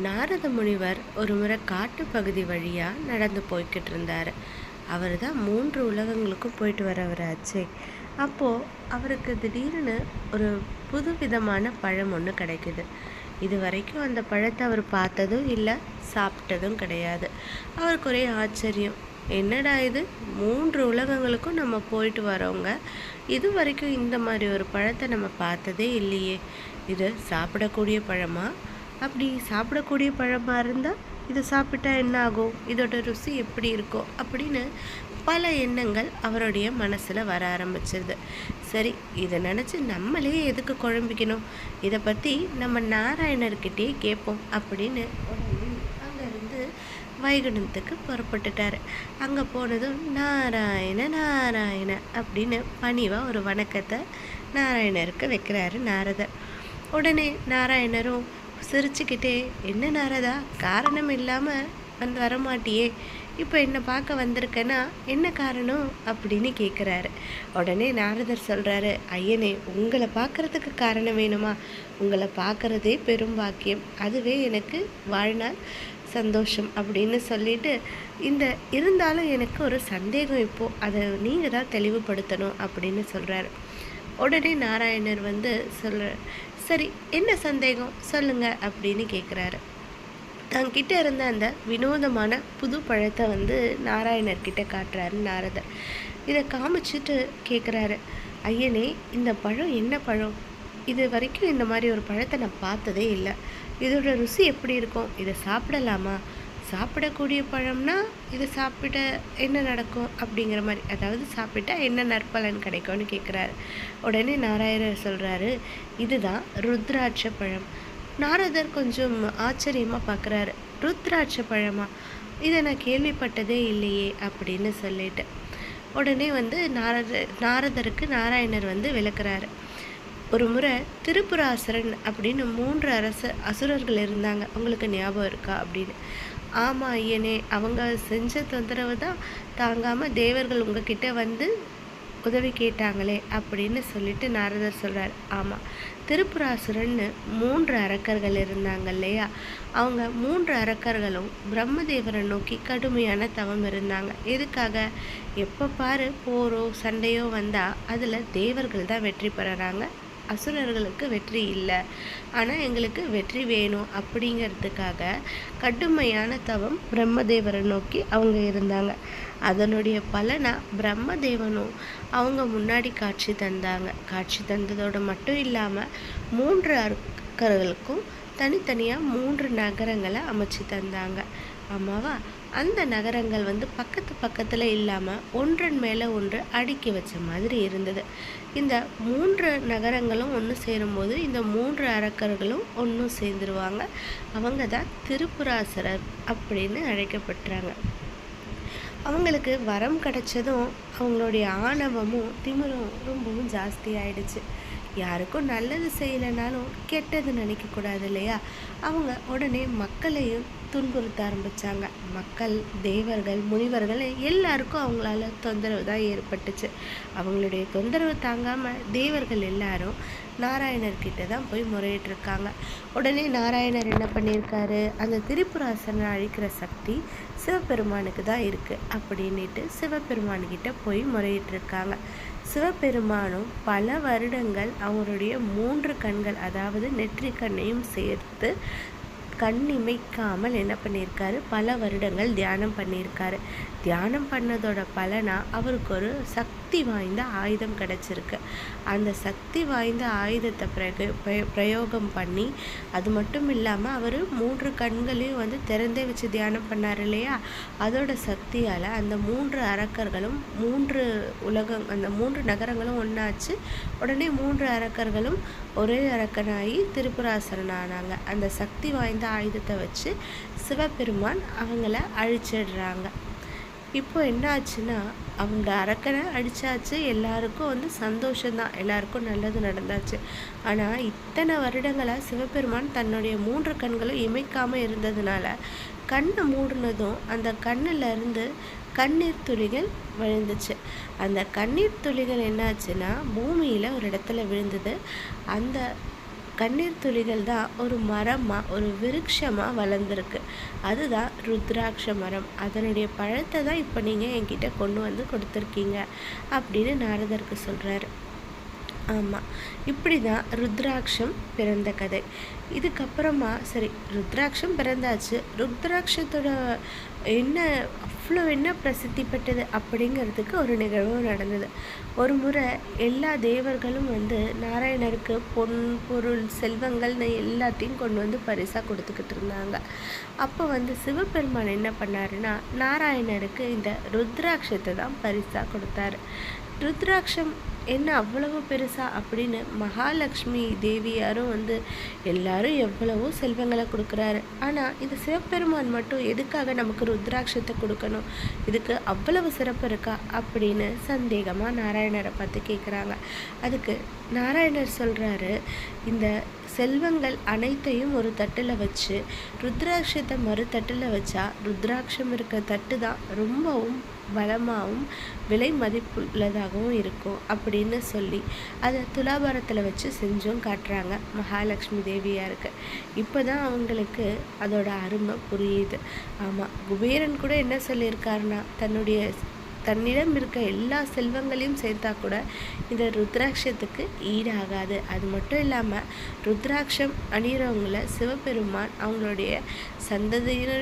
நாரத முனிவர் ஒரு முறை காட்டு பகுதி வழியாக நடந்து போய்கிட்டு இருந்தார் அவர் தான் மூன்று உலகங்களுக்கும் போயிட்டு வரவராச்சே அப்போது அவருக்கு திடீர்னு ஒரு புது விதமான பழம் ஒன்று கிடைக்குது. இது வரைக்கும் அந்த பழத்தை அவர் பார்த்ததும் இல்லை சாப்பிட்டதும் கிடையாது. அவருக்கு ஒரே ஆச்சரியம். என்னடா இது? மூன்று உலகங்களுக்கும் நம்ம போயிட்டு வரோங்க இது வரைக்கும் இந்த மாதிரி ஒரு பழத்தை நம்ம பார்த்ததே இல்லையே. இது சாப்பிடக்கூடிய பழமாக அப்படி சாப்பிடக்கூடிய பழமாக இருந்தால் இதை சாப்பிட்டா என்ன ஆகும் இதோட ருசி எப்படி இருக்கும் அப்படின்னு பல எண்ணங்கள் அவருடைய மனசில் வர ஆரம்பிச்சிருது. சரி இதை நினச்சி நம்மளே எதுக்கு குழம்பிக்கணும்? இதை பற்றி நம்ம நாராயணர்கிட்டயே கேட்போம் அப்படின்னு அங்கேருந்து வைகுண்டத்துக்கு புறப்பட்டுட்டார். அங்கே போனதும் நாராயண நாராயண அப்படின்னு பணிவாக ஒரு வணக்கத்தை நாராயணருக்கு வைக்கிறாரு நாரதர். உடனே நாராயணரும் சிரிச்சுக்கிட்டே என்ன நாரதா காரணம் இல்லாமல் வந்து வரமாட்டியே? இப்போ என்னை பார்க்க வந்திருக்கேன்னா என்ன காரணம்? அப்படின்னு கேட்குறாரு உடனே நாரதர் சொல்கிறாரு ஐயனே உங்களை பார்க்குறதுக்கு காரணம் வேணுமா? உங்களை பார்க்குறதே பெரும் பாக்கியம். அதுவே எனக்கு வாழ்நாள் சந்தோஷம் அப்படின்னு சொல்லிட்டு இந்த இருந்தாலும் எனக்கு ஒரு சந்தேகம் இப்போது அதை நீங்கள் தான் தெளிவுபடுத்தணும் அப்படின்னு சொல்கிறாரு உடனே நாராயணர் வந்து சொல்கிற சரி என்ன சந்தேகம்? சொல்லுங்க அப்படின்னு கேட்குறாரு தங்கிட்ட இருந்த அந்த வினோதமான புது பழத்தை வந்து நாராயணர்கிட்ட காட்டுறாரு நாரதர். இதை காமிச்சிட்டு கேட்குறாரு ஐயனே இந்த பழம் என்ன பழம்? இது வரைக்கும் இந்த மாதிரி ஒரு பழத்தை நான் பார்த்ததே இல்லை. இதோட ருசி எப்படி இருக்கும்? இதை சாப்பிடலாமா? சாப்பிடக்கூடிய பழம்னா இது சாப்பிட்ட என்ன நடக்கும் அப்படிங்கிற மாதிரி அதாவது சாப்பிட்டா என்ன நற்பலன் கிடைக்கும்னு கேட்குறாரு உடனே நாராயணர் சொல்கிறாரு இதுதான் ருத்ராட்ச பழம். நாரதர் கொஞ்சம் ஆச்சரியமாக பார்க்குறாரு ருத்ராட்ச பழமா? இதை நான் கேள்விப்பட்டதே இல்லையே அப்படின்னு சொல்லிட்டு. உடனே வந்து நாரத நாரதருக்கு நாராயணர் வந்து விளக்குறாரு ஒரு முறை திருப்புராசரன் அப்படின்னு மூன்று அரச அசுரர்கள் இருந்தாங்க. உங்களுக்கு ஞாபகம் இருக்கா? அப்படின்னு. ஆமாம் ஐயனே அவங்க செஞ்ச தொந்தரவு தான் தாங்காமல் தேவர்கள் உங்ககிட்ட வந்து உதவி கேட்டாங்களே அப்படின்னு சொல்லிட்டு நாரதர் சொல்கிறார் ஆமாம் திருப்புராசுரன்னு மூன்று அரக்கர்கள் இருந்தாங்க இல்லையா? அவங்க மூன்று அரக்கர்களும் பிரம்மதேவரை நோக்கி கடுமையான தவம் இருந்தாங்க. எதுக்காக? எப்போ பாரு போரோ சண்டையோ வந்தால் அதில் தேவர்கள் தான் வெற்றி பெறுறாங்க அசுரர்களுக்கு வெற்றி இல்லை. ஆனால் எங்களுக்கு வெற்றி வேணும் அப்படிங்கிறதுக்காக கடுமையான தவம் பிரம்மதேவரை நோக்கி அவங்க இருந்தாங்க. அதனுடைய பலனாக பிரம்மதேவனும் அவங்க முன்னாடி காட்சி தந்தாங்க. காட்சி தந்ததோடு மட்டும் இல்லாமல் மூன்று அர்க்கர்களுக்கும் தனித்தனியாக மூன்று நகரங்களை அமைச்சு தந்தாங்க. ஆமாவா? அந்த நகரங்கள் வந்து பக்கத்து பக்கத்தில் இல்லாமல் ஒன்றன் மேலே ஒன்று அடுக்கி வச்ச மாதிரி இருந்தது. இந்த மூன்று நகரங்களும் ஒன்று சேரும்போது இந்த மூன்று அரக்கர்களும் ஒன்றும் சேர்ந்துருவாங்க. அவங்க தான் திருப்புராசரர் அப்படின்னு அழைக்கப்படுறாங்க அவங்களுக்கு வரம் கிடைச்சதும் அவங்களுடைய ஆணவமும் திமிரும் ரொம்பவும் ஜாஸ்தி ஆயிடுச்சு. யாருக்கும் நல்லது செய்யலைனாலும் கெட்டது நினைக்கக்கூடாது இல்லையா? அவங்க உடனே மக்களையும் துன்புறுத்த ஆரம்பித்தாங்க மக்கள் தேவர்கள் முனிவர்கள் எல்லாருக்கும் அவங்களால தொந்தரவு தான் ஏற்பட்டுச்சு. அவங்களுடைய தொந்தரவு தாங்காமல் தேவர்கள் எல்லாரும் நாராயணர்கிட்ட தான் போய் முறையிட்டிருக்காங்க. உடனே நாராயணர் என்ன பண்ணியிருக்காரு? அந்த திரிபுராசனை அழிக்கிற சக்தி சிவபெருமானுக்கு தான் இருக்குது அப்படின்ட்டு சிவபெருமானுக்கிட்ட போய் முறையிட்டிருக்காங்க. சிவபெருமானும் பல வருடங்கள் அவருடைய மூன்று கண்கள் அதாவது நெற்றி கண்ணையும் சேர்த்து கண் இமைக்காமல் என்ன பண்ணியிருக்காரு? பல வருடங்கள் தியானம் பண்ணியிருக்காரு. தியானம் பண்ணதோட பலனாக அவருக்கு ஒரு சக்தி வாய்ந்த ஆயுதம் கிடச்சிருக்கு. அந்த சக்தி வாய்ந்த ஆயுதத்தை பிரக பிரயோகம் பண்ணி அது மட்டும் இல்லாமல் அவர் மூன்று கண்களையும் வந்து திறந்தே வச்சு தியானம் பண்ணார் இல்லையா? அதோட சக்தியால் அந்த மூன்று அரக்கர்களும் மூன்று உலகம் அந்த மூன்று நகரங்களும் ஒன்றாச்சு உடனே மூன்று அரக்கர்களும் ஒரே அரக்கனாகி திருப்புராசரன் ஆனாங்க. அந்த சக்தி வாய்ந்த ஆயுதத்தை வச்சு சிவபெருமான் அவங்கள அழிச்சிடுறாங்க. இப்போ என்ன ஆச்சுன்னா அவங்க அரக்கனை அடித்தாச்சு எல்லாருக்கும் வந்து சந்தோஷம்தான். எல்லாருக்கும் நல்லது நடந்தாச்சு. ஆனால் இத்தனை வருடங்களாக சிவபெருமான் தன்னுடைய மூன்று கண்களும் இமைக்காமல் இருந்ததுனால கண்ணை மூடினதும் அந்த கண்ணிலிருந்து கண்ணீர் துளிகள் விழுந்துச்சு. அந்த கண்ணீர் துளிகள் என்னாச்சுன்னா பூமியில் ஒரு இடத்துல விழுந்தது. அந்த கண்ணீர் துளிகள் தான் ஒரு மரமாக ஒரு விருட்சமாக வளர்ந்துருக்கு. அதுதான் ருத்ராட்ச மரம். அதனுடைய பழத்தை தான் இப்போ நீங்கள் என்கிட்ட கொண்டு வந்து கொடுத்துருக்கீங்க அப்படின்னு நாரதருக்கு சொல்கிறாரு ஆமாம் இப்படி தான் ருத்ராட்சம் பிறந்த கதை. இதுக்கப்புறமா சரி ருத்ராட்சம் பிறந்தாச்சு. ருத்ராட்சத்தோட என்ன அவ்வளோ என்ன பிரசித்தி பெற்றது அப்படிங்கிறதுக்கு ஒரு நிகழ்வு நடந்தது. ஒரு முறை எல்லா தேவர்களும் வந்து நாராயணருக்கு பொன் பொருள் செல்வங்கள்னு எல்லாத்தையும் கொண்டு வந்து பரிசாக கொடுத்துக்கிட்டு இருந்தாங்க. அப்போ வந்து சிவபெருமான் என்ன பண்ணாருன்னா நாராயணருக்கு இந்த ருத்ராட்சத்தை தான் பரிசாக கொடுத்தாரு. ருத்ராட்சம் என்ன அவ்வளவு பெருசா அப்படின்னு மகாலட்சுமி தேவியாரும் வந்து எல்லாரும் எவ்வளவோ செல்வங்களை கொடுக்குறாரு. ஆனால் இந்த சிவபெருமான் மட்டும் எதுக்காக நமக்கு ருத்ராட்சத்தை கொடுக்கணும்? இதுக்கு அவ்வளவு சிறப்பு இருக்கா? அப்படின்னு சந்தேகமாக நாராயணரை பார்த்து கேட்குறாங்க அதுக்கு நாராயணர் சொல்கிறாரு இந்த செல்வங்கள் அனைத்தையும் ஒரு தட்டில் வச்சு ருத்ராட்சத்தை மறு தட்டில் வச்சா ருத்ராட்சம் இருக்க தட்டு தான் ரொம்பவும் பலமாகவும் விலை மதிப்புள்ளதாகவும் இருக்கும் அப்படின்னு சொல்லி அதை துலாபாரத்தில் வச்சு செஞ்சும் காட்டுறாங்க மகாலட்சுமி தேவியாருக்கு. இப்போ தான் அவங்களுக்கு அதோட அருமை புரியுது. ஆமாம் குபேரன் கூட என்ன சொல்லியிருக்காருன்னா தன்னுடைய தன்னிடம் இருக்க எல்லா செல்வங்களையும் சேர்த்தா கூட இந்த ருத்ராட்சத்துக்கு ஈடாகாது. அது மட்டும் இல்லாமல் ருத்ராட்சம் அணிகிறவங்கள சிவபெருமான் அவங்களுடைய சந்ததியினர்